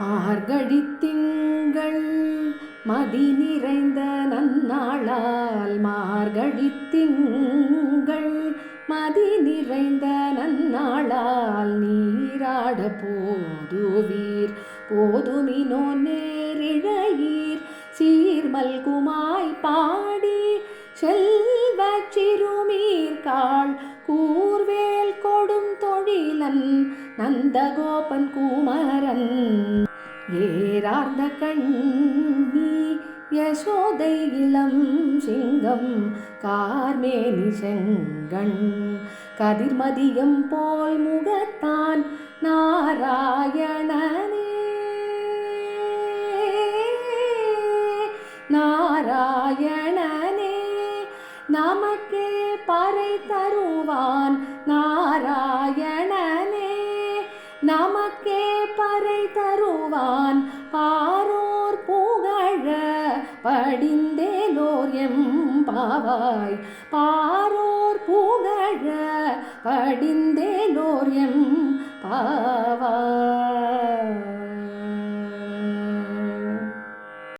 மார்கழித்திங்கள். மதி நிறைந்த நன்னாளால் மார்கழித்திங்கள். மதி நிறைந்த நன்னாளால் நீராட போதுவீர். போதுமினோ நேரிழையீர். சீர்மல்குமாய் பாடி செல்வ சிறுமீர்காள் கூர்வேல் கொடும் தொழிலன். நந்தகோபன் குமரன் ஏரார்ந்த கண்ணி யசோதை இளம் சிங்கம் கார்மேனி செங்கண் கதிர்மதியம் போல் முகத்தான் நாராயணனே. நாராயணனே நமக்கே பறை தருவான் நாராயண நமக்கே பறை தருவான். பாரோர் புகழ படிந்தேலோர் எம் பாவாய். பாரோர் புகழ படிந்தேலோர் எம் பாவாய்.